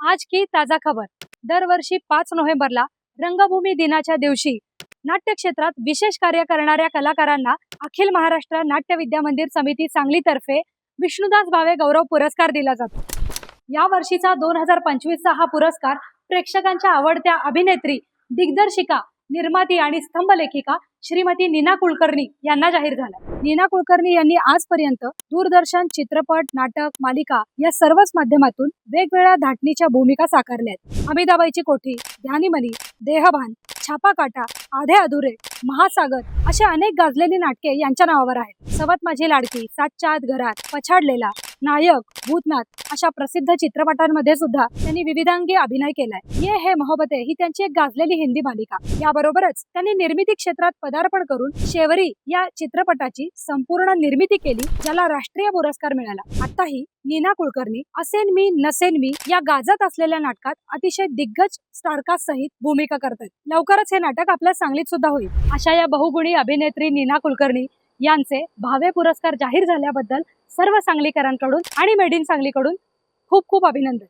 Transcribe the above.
आज की ताजा खबर. दरवर्षी पाच नोव्हेंबरला रंगभूमी दिनाच्या दिवशी नाट्य क्षेत्रात विशेष कार्य करणाऱ्या कलाकारांना अखिल महाराष्ट्र नाट्य विद्या मंदिर समिती सांगलीतर्फे विष्णुदास भावे गौरव पुरस्कार दिला जातो. या वर्षीचा दोन हजार पंचवीसचा हा पुरस्कार प्रेक्षकांच्या आवडत्या अभिनेत्री दिग्दर्शिका निर्माती आणि स्तंभलेखिका श्रीमती नीना कुलकर्णी यांना जाहीर झाला. नीना कुलकर्णी यांनी आजपर्यंत दूरदर्शन चित्रपट नाटक मालिका या सर्वच माध्यमातून वेगवेगळ्या धाटणीच्या भूमिका साकारल्या आहेत. अमिताबाईची कोठी ध्यानीमनी देहभान छापा काटा आधे अधुरे महासागर अशा अनेक गाजलेली नाटके यांच्या नावावर आहेत. सवत माझी लाडकी सातच्या आत घरात पछाडलेला नायक भूतनाथ अशा प्रसिद्ध चित्रपटांमध्ये सुद्धा त्यांनी विविधांगी अभिनय केलाय. ये हे मोहब्बते ही त्यांची एक गाजलेली हिंदी मालिका. याबरोबरच त्यांनी निर्मिती क्षेत्रात पदार्पण करून शेवरी या चित्रपटाची संपूर्ण निर्मिती केली ज्याला राष्ट्रीय पुरस्कार मिळाला. आताही नीना कुलकर्णी असेन मी नसेन मी या गाजत असलेल्या नाटकात अतिशय दिग्गज स्टारकास्ट सहित भूमिका करतात. लवकरच हे नाटक आपल्या सांगलीत सुद्धा होईल. अशा या बहुगुणी अभिनेत्री नीना कुलकर्णी यांचे भावे पुरस्कार जाहीर झाल्याबद्दल सर्व सांगलीकरांकडून आणि मेड इन सांगलीकडून खूप खूप अभिनंदन.